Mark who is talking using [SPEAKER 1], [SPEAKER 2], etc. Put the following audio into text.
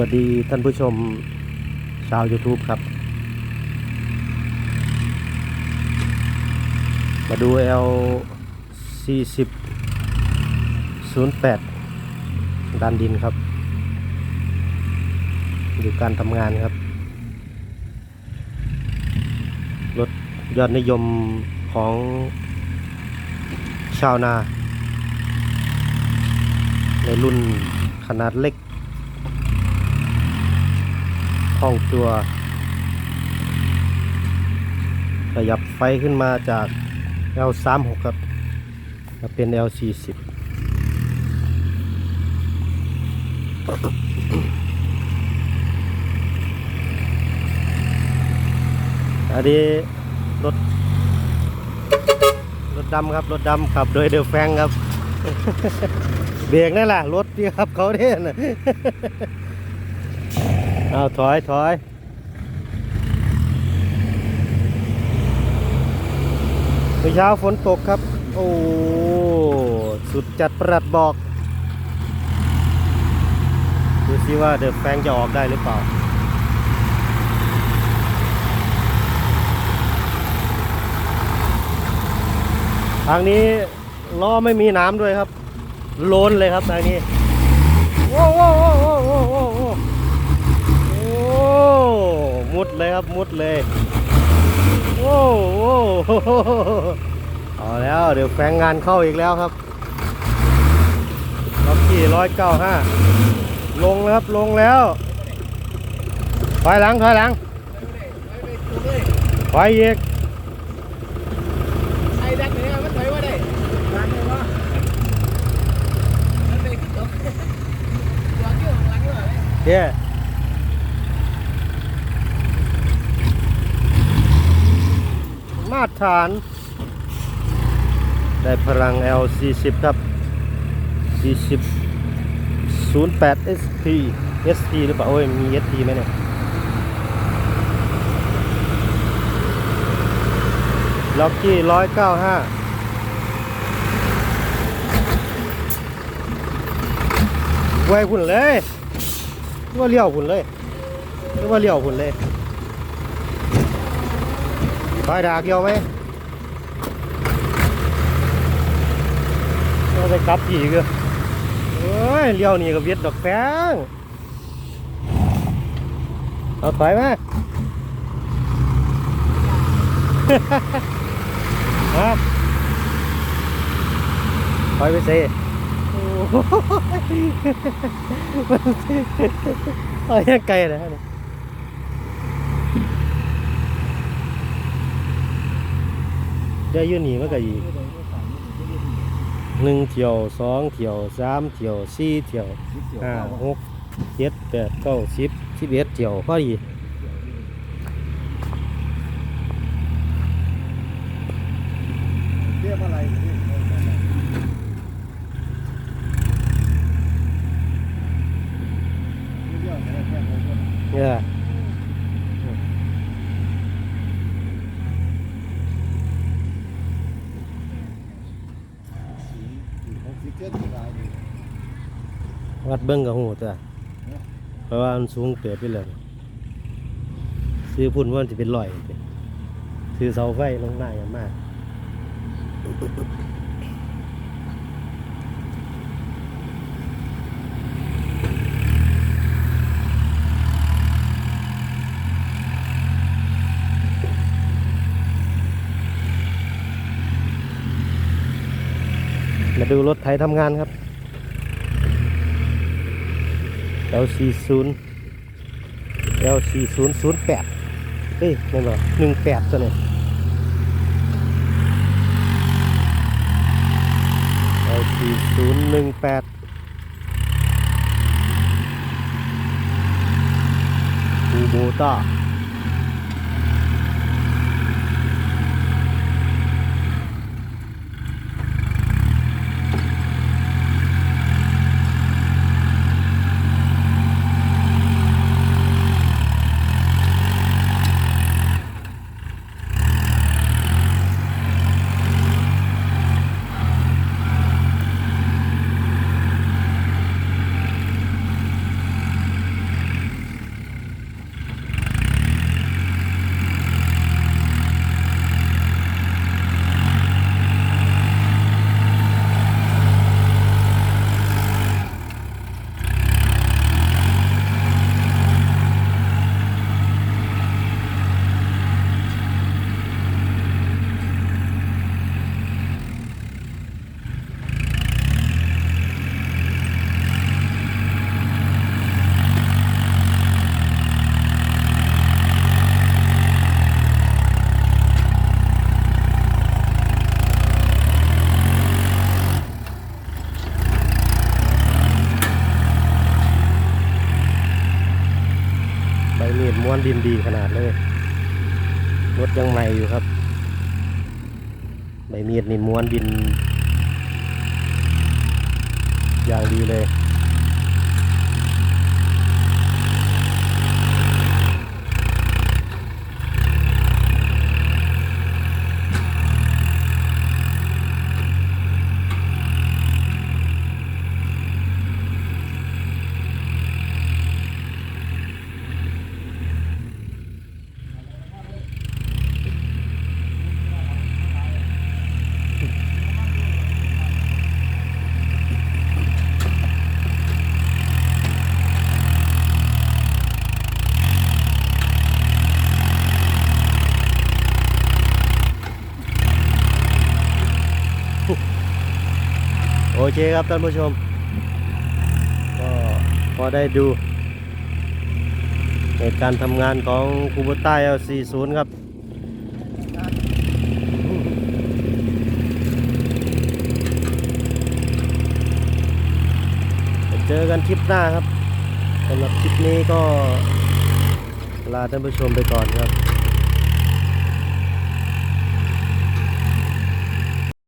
[SPEAKER 1] วัสดีท่านผู้ชมชาว YouTube ครับ มาดู L 40 08ดันดินครับ ดูการทำงานครับ รถยอดนิยมของชาวนา ในรุ่นขนาดเล็ก คล่องตัว ขยับไฟขึ้นมาจาก L36 ครับมาเป็น L40 อันนี้รถ รถดำครับ รถดำขับโดยเดอแฟงครับ เบรกนั่นแหละรถที่ครับเขาเนี่ย เอาถอยถอยเมื่อเช้าฝนตกครับ โอ้สุดจัดประหลัดบอก ดูซิว่าเดอะแฟงจะออกได้หรือเปล่าทางนี้ล้อไม่มีน้ำด้วยครับ โลนเลยครับทางนี้โว้โว้โว้โว้โว้โว้โว้โอ้ มุดเลยครับมุดเลย โอ้โว้เอาแล้วเดี๋ยวแฟงงานเข้าอีกแล้วครับล็อกกี้ร้อยเก้าห้าลงแล้วครับลงแล้วถอยหลังถอยหลังถอยอีก
[SPEAKER 2] ไอ้ดักเนี่ยมันถอยมาได้ดักเลยวะมันเป็นยกยกอยู่ข้างหลังเลย
[SPEAKER 1] เย้มา ตรฐาน ได้พลัง L40 ครับ 40 08 SP SP หรือเปล่า โอ้ย มี SP ไหมเนี่ยล็อกกี้ 195ไว้หุ่นเลยว่าเลี้ยวหุ่นเลยว่าเลี้ยวหุ่นเลย ไปดากเกี่ยวไหมเราไปกลับอีกเหรอเอ้ยเลี้ยวนี่กับเวียดดอกแป้งเอาถอยมาฮะถอยไปสิโอ้โหเอายังไกลเลยฮะ เนี่ยได้อยืนหนีมันก็อีกหนึ่งเที่ยวสองเที่ยวสามเที่ยวสี่เที่ยวห้าหกเจ็ดแปดเก้าสิบสิบเอ็ดเที่ยวพอดี
[SPEAKER 2] เรียกอะไร
[SPEAKER 1] เนี่ย วัดเบิ้งกับหูตัวเพราะว่ามันสูงเกิบไปเลยซื้อพุ่นว่ามันจะเป็นลอยซื้อเสาไฟลงหน้าอย่างมาก มาดูรถไถทำงานครับ L40 L4008 เฮ้ยนั่นเหรอ18ตัวนี่ย L4018 คูโบต้า มีดม้วนดินดีขนาดเลย รถยังใหม่อยู่ครับ ใบมีดนี่ม้วนดิน อย่างดีเลย โอ เคครับท่านผู้ชม ก็พอได้ดูในการทำงานของคูโบต้า L40 ครับเจอกันคลิปหน้าครับสำหรับคลิปนี้ก็ลาท่านผู้ชมไปก่อนครับ